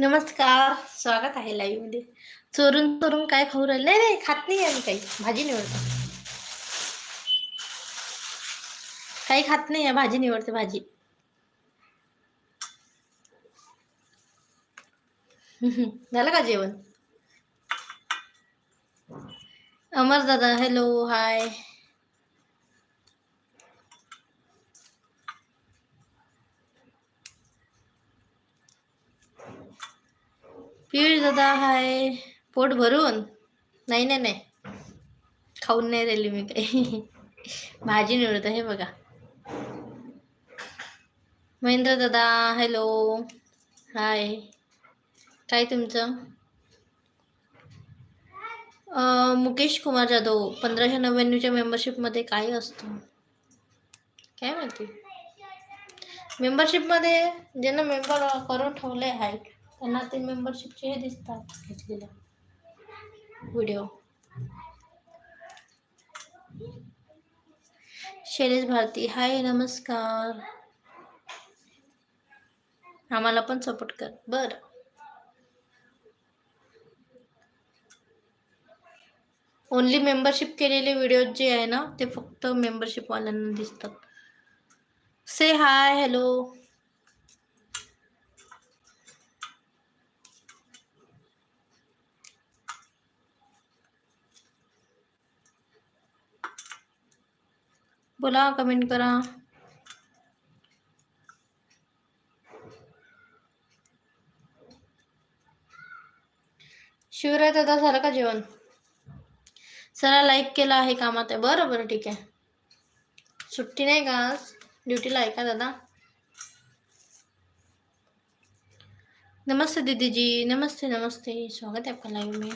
नमस्कार स्वागत आहे लाईव्हमध्ये. चोरून चोरून काय खाऊ राहिले? नाही नाही खात नाही आम्ही काही. भाजी निवडतो. काही खात नाही आहे भाजी निवडते भाजी. झालं का जेवण? अमर दादा हॅलो हाय पियुष दादा हाय. पोट भरून? नाही नाही नाही. खाऊन नाही राहिली मी काही. भाजी निवडत हे बघा. महेंद्र दादा हॅलो. हाय. काय तुमचं? मुकेश कुमार जाधव पंधराशे नव्याण्णवच्या मेंबरशिपमध्ये काय असतं? काय माहिती? मेंबरशिपमध्ये ज्यांना मेंबर करून ठेवले आहे त्यांना ते मेंबरशिपचे हे दिसतात. घेतलेले. व्हिडिओ शैलेश भारती हाय नमस्कार. आम्हाला पण सपोर्ट कर. बर. ओनली मेंबरशिप केलेले व्हिडिओ जे आहे ना ते फक्त मेंबरशिपवाल्यांना दिसतात. से हाय हॅलो बोला कमेंट करा. शिवराय दादा, झालं का जेवण? सरा लाईक केलं आहे कामात. आहे बरं बरं, ठीक आहे. सुट्टी नाही का आज? ड्युटीला आहे का दादा? नमस्ते दीदी जी नमस्ते नमस्ते. स्वागत है आपका लाइव में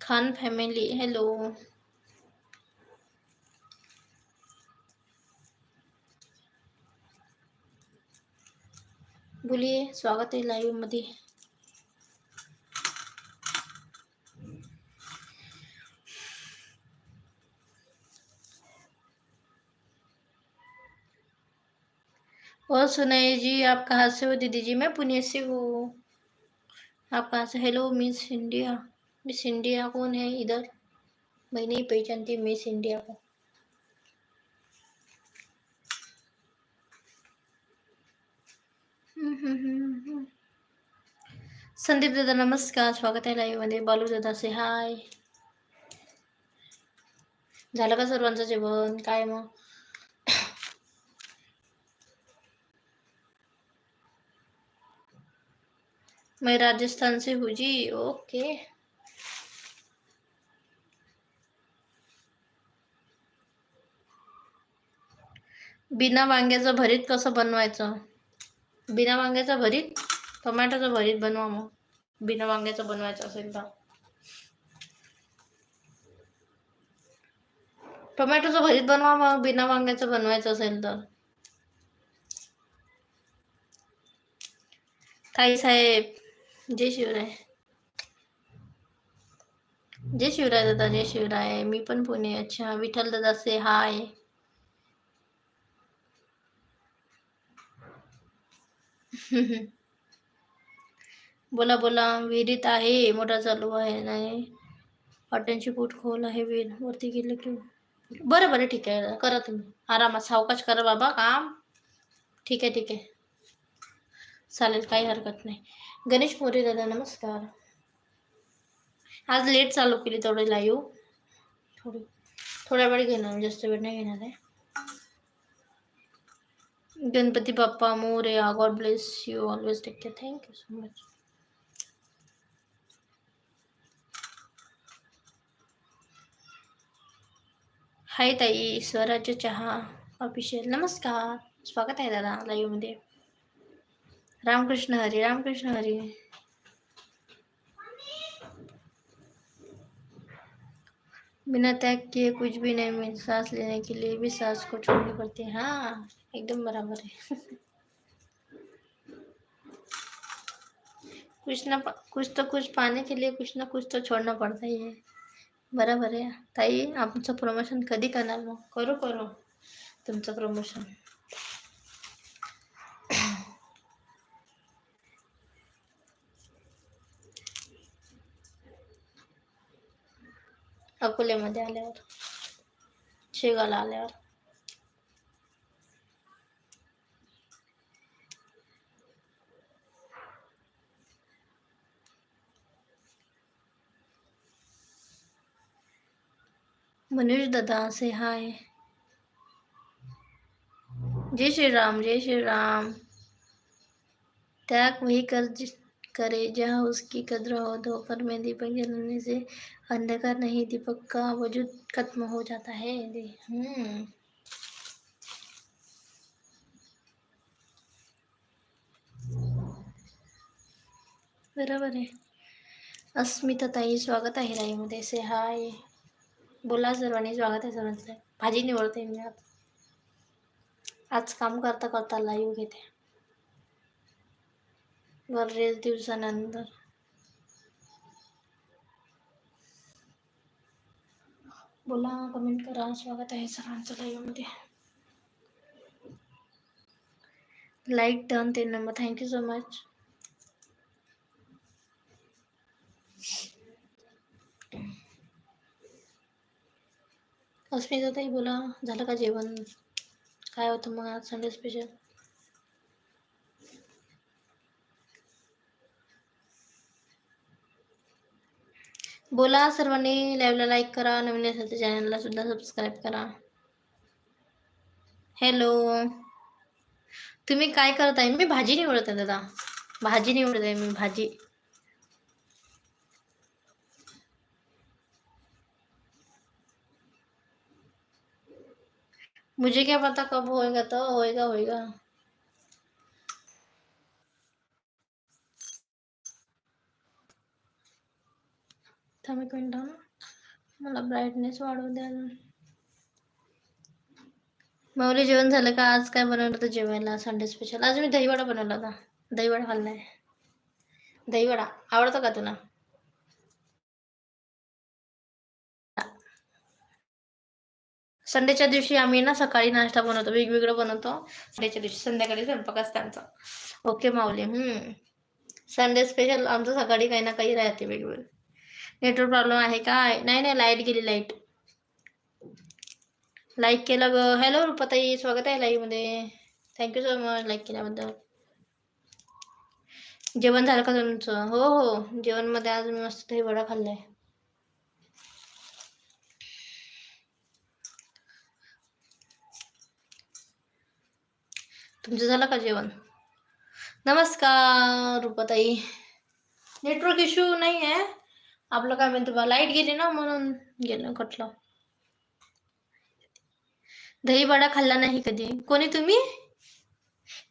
खान फैमिली हेलो बोलिए, स्वागत है लाइव मध्ये। और सुनाइए जी आप कहाँ से हो, दीदी जी, मैं पुणे से हूँ। आप कहाँ से? Hello miss India miss India कौन है इधर? मैं नहीं पहचानती मिस इंडिया को। संदीप दादा नमस्कार. स्वागत आहे लाईव्हमध्ये बालू दादा से हाय झालं का सर्वांचं जेवण? काय मग? मैं राजस्थान से हूँ जी ओके. बिना वांग्याचं भरीत कसं बनवायचं? बिना वांग्याचं भरीत टोमॅटोचं भरीत बनवा मग. बिना वांग्याचं बनवायचं असेल तर. टोमॅटोचं भरीत बनवा मग बिना वांग्याचं बनवायचं असेल तर. ताई साहेब जय शिवराय. जय शिवराय दादा जय शिवराय. मी पण पुणे अच्छा विठ्ठल दादा से हाय बोला बोला. विहिरीत आहे मोठा चालू आहे नाही. पाट्यांची पोट खोल आहे विहीर वरती गेलं की बरं बरं. ठीक आहे. करा तुम्ही. आरामात सावकाश करा बाबा काम. ठीक आहे ठीक आहे. चालेल काही हरकत नाही. गणेश मोरे दादा नमस्कार. आज लेट चालू केली थोडी लाईव्ह थोडी थोड्या वेळ घेणार जास्त वेळ नाही घेणार आहे. Ganpati Bappa Morya God bless you always take care thank you so much hi ताई स्वराज्य चहा ऑफिशियल नमस्कार. स्वागत आहे दादा लाईव्हमध्ये रामकृष्ण हरी रामकृष्ण हरी. बिना तैग किए कुछ भी नहीं मिल, सांस लेने के लिए भी सांस को छोड़नी पड़ती है। हाँ एकदम बराबर है। कुछ ना कुछ तो कुछ पाने के लिए, कुछ ना कुछ तो छोड़ना पड़ता ही है। बराबर है। ताई आमचं प्रमोशन कभी करना करो करो। करू प्रमोशन अकोल्यामध्ये आल्यावर. शेगावला आल्यावर. मनीष दादा से हाय. जय श्री राम जय श्री राम त्याग वही कर जि- करे, जहाँ उसकी कद्र हो दोपहर में दीपक जलाने से अंधकार नहीं, दीपक का वजूद खत्म हो जाता है। बराबर हम्म। बरोबर आहे अस्मिता ताई, स्वागत आहे राईमध्ये से हाय. बोला सर्वांनी, स्वागत आहे सर्वांचं. भाजी निवडते आज. काम करता करता लाईव्ह घेते. बरेच दिवसानंतर बोला कमेंट करा स्वागत आहे सर्वांचं लाईव्हमध्ये लाईक डन ते number thank you so much Asmita ताई बोला, झालं का जेवण? काय होतं मग आज संडे स्पेशल बोला सर्वांनी लाईव्हला लाईक करा, नवीन चॅनलला सुद्धा सबस्क्राईब करा। हॅलो। तुम्ही काय करताय मी भाजी निवडत आहे दादा। भाजी निवडत आहे मी भाजी। मुझे क्या पता कब होएगा तो होएगा होएगा। थांब एक मला ब्राईटनेस वाढवू द्या माऊली जेवण झालं का? आज काय बनवलं होतं जेवायला? संडे स्पेशल आज मी दहीवडा बनवला होता. दहीवडा खाल्लाय. दहीवडा. आवडतो का तुला? संडेच्या दिवशी आम्ही ना सकाळी नाश्ता बनवतो. वेगवेगळं बनवतो. संडेच्या दिवशी संध्याकाळी स्वयंपाक असतं आमचा. ओके माऊली. हम्म. संडे स्पेशल आमचं सकाळी काही ना काही राहते वेगवेगळं. नेटवर्क प्रॉब्लेम आहे काय नाही नाही लाइट गेली लाइट. लाईक केलं ग. हॅलो रुपाताई स्वागत आहे लाईव्हमध्ये. Thank you so much like केल्याबद्दल. जेवण झालं का तुमचं? हो हो. जेवणमध्ये आज मी मस्त दही वडा खाल्लाय. तुमचं झालं का जेवण? नमस्कार रुपाताई. नेटवर्क इश्यू नाही आहे आपलं काय म्हणतो बा लाइट गेली ना म्हणून गेलं कटलं दही वडा खाल्ला नाही कधी. कोणी तुम्ही?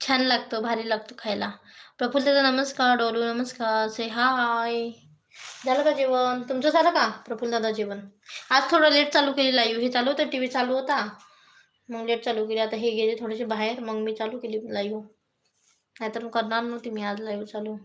छान लागतो भारी लागतो खायला. प्रफुल्ल दादा नमस्कार डोलू नमस्कार से हाय झालं का जेवण? तुमचं झालं का प्रफुल्ल दादा जेवण? आज थोडं लेट चालू केली लाईव्ह हे चालू होतं? टी व्ही चालू होता? मग लेट चालू केली. आता हे गेले थोडेसे बाहेर. मग मी चालू केली लाईव्ह नाहीतर करणार नव्हती मी आज लाईव्ह चालू.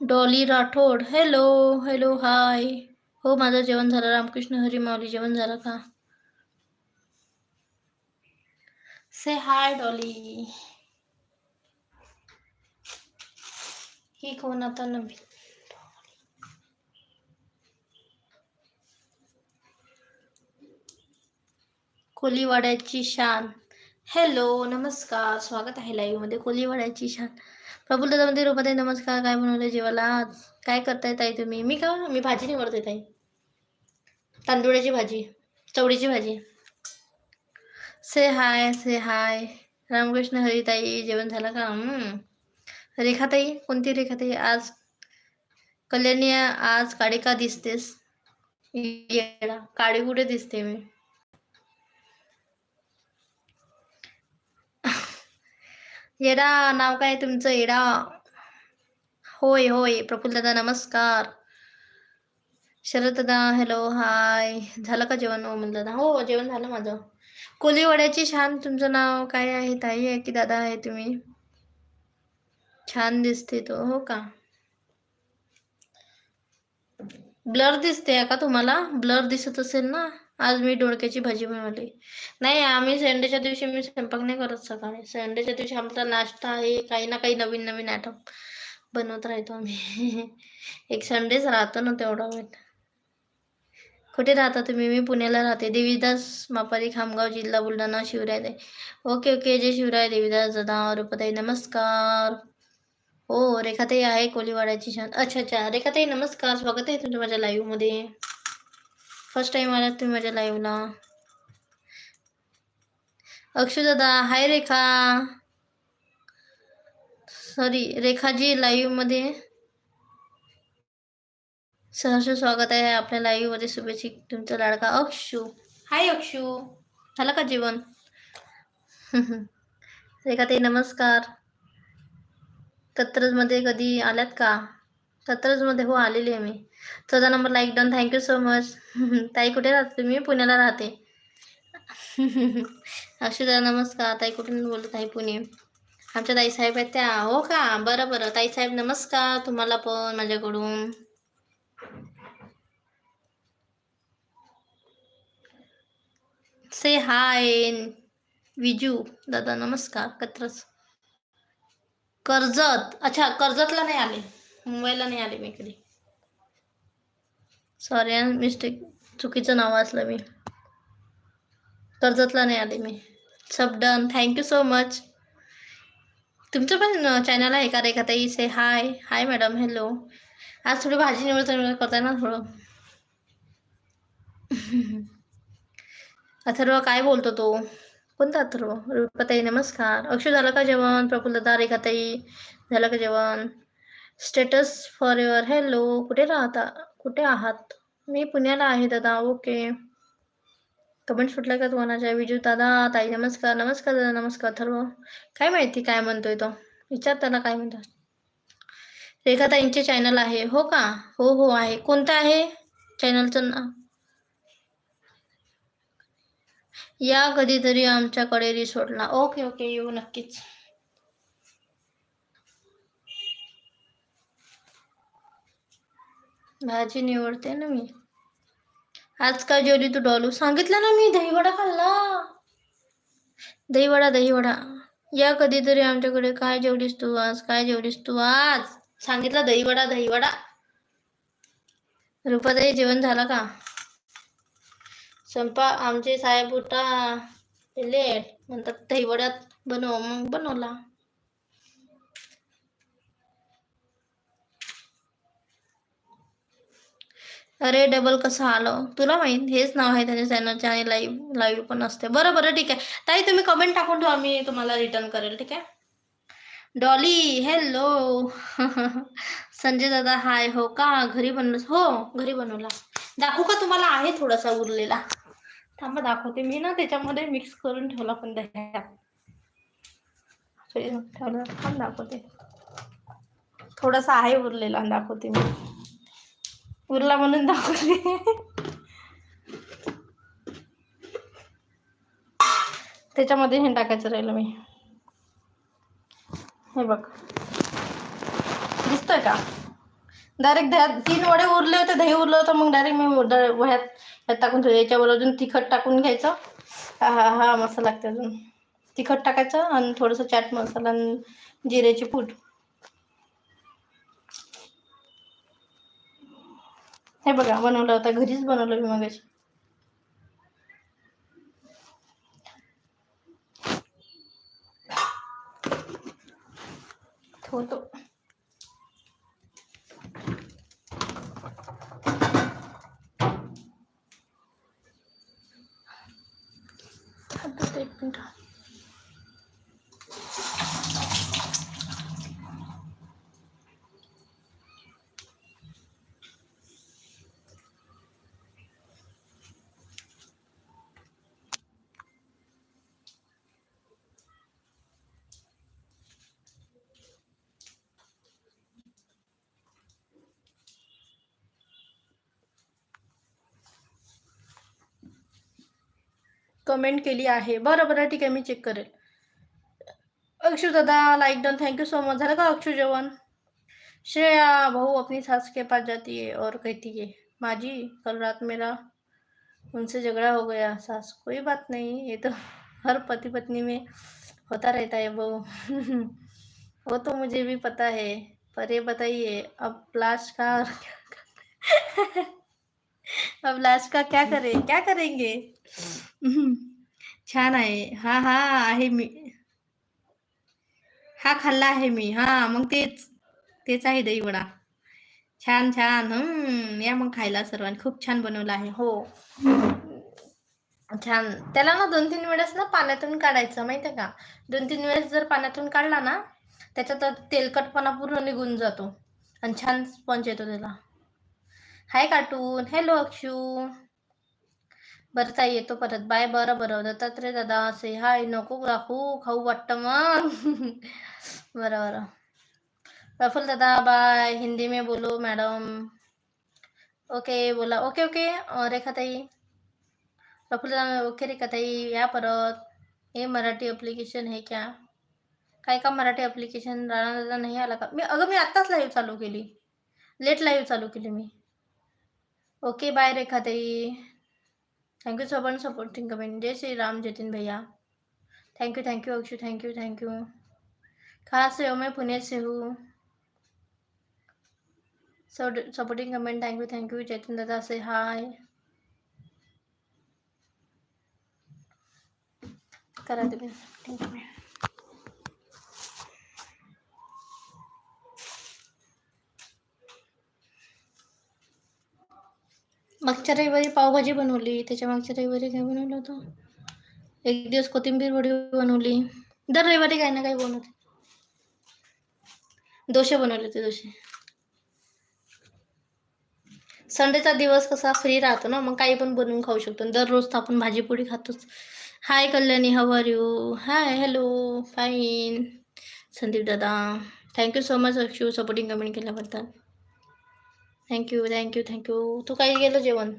Dolly Rathod hello hello hi हो माझं जेवण झालं. रामकृष्ण हरी माऊली जेवण झालं का? से हाय डॉली. ही कोण आता नवीन कोलीवाड्याची शान. हॅलो नमस्कार. स्वागत आहे लाईव्हमध्ये कोलीवाड्याची शान. प्रफुल्ल म्हणते रूपाताई नमस्कार. काय बनवलं जेवायला आज? काय करताय ताई तुम्ही? मी का? मी भाजी निवडते ताई. तांदुळाची भाजी चवळीची भाजी. से हाय से हाय रामकृष्ण हरिताई जेवण झालं का? रेखाताई कोणती रेखाताई आज कल्याणी आज काळी का दिसतेस? येडा काळी कुठे दिसते मी? येडा नाव काय तुमचं? येडा. होय होय. प्रफुल्ल दादा नमस्कार. शरद दादा हॅलो हाय झालं का जेवण ओमल दादा? हो जेवण झालं माझं. कोलीवाड्याची छान तुमचं नाव काय आहे? ताई आहे की दादा आहे तुम्ही? छान दिसते तो हो का? ब्लर दिसते का तुम्हाला? ब्लर दिसत असेल ना? आज मी डोळक्याची भाजी बनवली. नाही आम्ही संडेच्या दिवशी मी स्वयंपाक नाही करत सकाळी. संडेच्या दिवशी आमचा नाश्ता आहे काही ना काही नवीन नवीन आयटम बनवत राहतो आम्ही. एक संडेच राहतो ना तेवढा वेळ. कुठे राहता तुम्ही? मी पुण्याला राहते. देवीदास मापारी खामगाव जिल्हा बुलढाणा शिवराय दे ओके ओके. जय शिवराय देवीदास दादा रूपताई नमस्कार. हो रेखाताई आहे कोलीवाड्याची छान. अच्छा अच्छा. रेखाताई नमस्कार. स्वागत आहे तुमच्या माझ्या लाईव्हमध्ये फर्स्ट टाइम आलात तुम्ही माझ्या लाईव्हला अक्षू दादा हाय रेखा. सॉरी रेखाजी लाईव्हमध्ये सहर्ष स्वागत आहे आपल्या लाईव्हमध्ये शुभेच्छा तुमचा लाडका अक्षू. हाय अक्षू. झालं का जेवण? ते नमस्कार. कत्रजमध्ये कधी आल्यात का? कत्रजमध्ये हो आलेली आहे मी. चौदा number like done thank you so much ताई कुठे राहते तुम्ही? पुण्याला राहते. अक्षुदा नमस्कार. ताई कुठून बोलत आहे पुणे. आमच्या ताई साहेब आहेत त्या. हो का? बरं बरं. ताई साहेब नमस्कार. तुम्हाला पण माझ्याकडून. से हाय विजू. दादा नमस्कार. कत्रज कर्जत. अच्छा कर्जतला नाही आले. मुंबईला नाही आले मी कधी. सॉरी मिस्टेक चुकीचं नाव वाचलं मी. कर्जतला नाही आले मी. Sub done thank you so much तुमचं पण चॅनल आहे का रेखा ताई? से हाय हाय मॅडम हॅलो आज थोडी भाजी निवडता करताय ना थोडं? अथर्व काय बोलतो तो? कोणता अथर्व? रुपाताई नमस्कार. अक्षय झालं का जेवण? प्रफुल्लदा रेखाताई झालं का जेवण? स्टेटस फॉर युअर हॅलो कुठे राहता? कुठे आहात? मी पुण्याला आहे दादा. ओके कमेंट सुटला का तुम्हाला विजू दादा ताई नमस्कार. नमस्कार दादा. नमस्कार. थर्व काय माहिती काय म्हणतोय तो? विचार त्याला काय म्हणतात? रेखाताईंचे चॅनल आहे. हो का? हो हो आहे. कोणतं आहे? चॅनलचं नाव? या कधीतरी आमच्याकडे रिसोर्टला ओके ओके येऊ नक्कीच. भाजी निवडते ना मी. आज काय जेवली तू डॉलू? सांगितलं ना मी दहीवडा खाल्ला. दहीवडा दहीवडा. या कधीतरी आमच्याकडे काय जेवलीस तू आज? काय जेवलीस तू आज? सांगितलं दहीवडा दहीवडा. रुपाताई जेवण झालं का? संपा आमचे साहेब उठा. लेट म्हणतात दहीवड्यात बनव. मग बनवला. अरे डबल कसं आलं? तुला माहीत हेच नाव आहे त्याच्या चॅनलचे आणि लाईव्ह लाईव्ह पण असते. बरं बरं ठीक आहे. ताई तुम्ही कमेंट टाकून ठेवा मी तुम्हाला रिटर्न करेल ठीक आहे? डॉली हॅलो संजय दादा हाय हो का? घरी बनवलं हो घरी बनवला. दाखवू का तुम्हाला? आहे थोडासा उरलेला. थांबा दाखवते मी ना त्याच्यामध्ये मिक्स करून ठेवला पण दह्यात. ठेवलं. थांब दाखवते. थोडासा आहे उरलेला दाखवते मी. उरला म्हणून दाखवते त्याच्यामध्ये हे टाकायचं राहिलं मी. हे बघ. दिसतंय का? डायरेक्ट दह्यात तीन वडे उरले होते दही उरलं होतं मग डायरेक्ट मी वह्यात ह्यात टाकून ठेवलं. याच्यावर अजून तिखट टाकून घ्यायचं. हा हा हा मसाला लागते अजून. तिखट टाकायचं आणि थोडंसं चाट मसाला आणि जिऱ्याची पूड. हे बघा बनवलं होतं. घरीच बनवलं मी मगाशी. ठेवतो. थांबतो एक मिनिट. कमेंट केली आहे. बरं बरं, ठीक आहे, मी चेक करेल. अक्षु दादा like done thank you so much झालं का अक्षु जेवण? श्रेया, भाऊ अपनी सास के पास जाती है और कहती है, माजी, कल रात मेरा उनसे झगड़ा हो गया। सास, कोई बात नहीं। ये तो हर पति पत्नी में होता रहता है, बहू। वो तो मुझे भी पता है, पर ये बताइए, अब लास्ट का अब लास्ट का क्या करें? क्या करेंगे? छान आहे. हा हा आहे मी. हा खाल्ला आहे मी. हा मग तेच. तेच आहे दही वडा छान छान. हम्म या मग खायला सर्वांनी. खूप छान बनवलं आहे. हो. छान. त्याला ना दोन तीन वेळेस ना पाण्यातून काढायचं माहिती का? दोन तीन वेळेस जर पाण्यातून काढला ना त्याच्यात तेलकटपणा पूर्ण निघून जातो. आणि छान स्पंज येतो त्याला. Hi cartoon hello Akshu. बरं ताई येतो परत. बाय बरं बरं. दत्तात्रय दादा असे. हाय नको राखू खाऊ वाटतं मग. बरं प्रफुल दादा बाय. हिंदी में बोलो मैडम. ओके बोला. Okay okay. अं, रेखाताई. प्रफुल दादा ओके रेखाताई. या परत. हे मराठी अप्लिकेशन है क्या? काय का मराठी अप्लिकेशन राणा दादा नाही आला का? मी अगं मी आत्ताच लाईव्ह चालू केली. लेट लाईव्ह चालू केली मी. Okay, bye Rekhatai thank you so much supporting comment जय श्री राम, जतिन भैया। Thank you thank you Akshu thank you thank you कहाँ से हो, मैं पुणे से हूँ। Supporting comment thank you thank you Jatin दादा से हाय करा तुम्ही थैंक comment. मागच्या रविवारी पावभाजी बनवली त्याच्या मागच्या रविवारी काय बनवलं होतं? एक दिवस कोथिंबीर वडी बनवली. दर रविवारी काही ना काही बनवते. दोशे बनवले होते दोशे. संडेचा दिवस कसा फ्री राहतो ना मग काही पण बनवून खाऊ शकतो. दररोज तर आपण भाजीपोळी खातोच. Hi Kalyani how are you hi hello fine Sandeep दादा. Thank you so much Akshu supporting comment केल्याबद्दल. Thank you thank you thank you तू काही गेलं जेवण?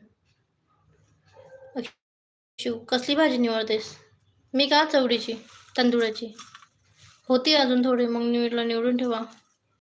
शिव कसली भाजी निवडतेस? मी का चवडीची तांदूळाची होती अजून थोडी मग निवडलं निवडून ठेवा.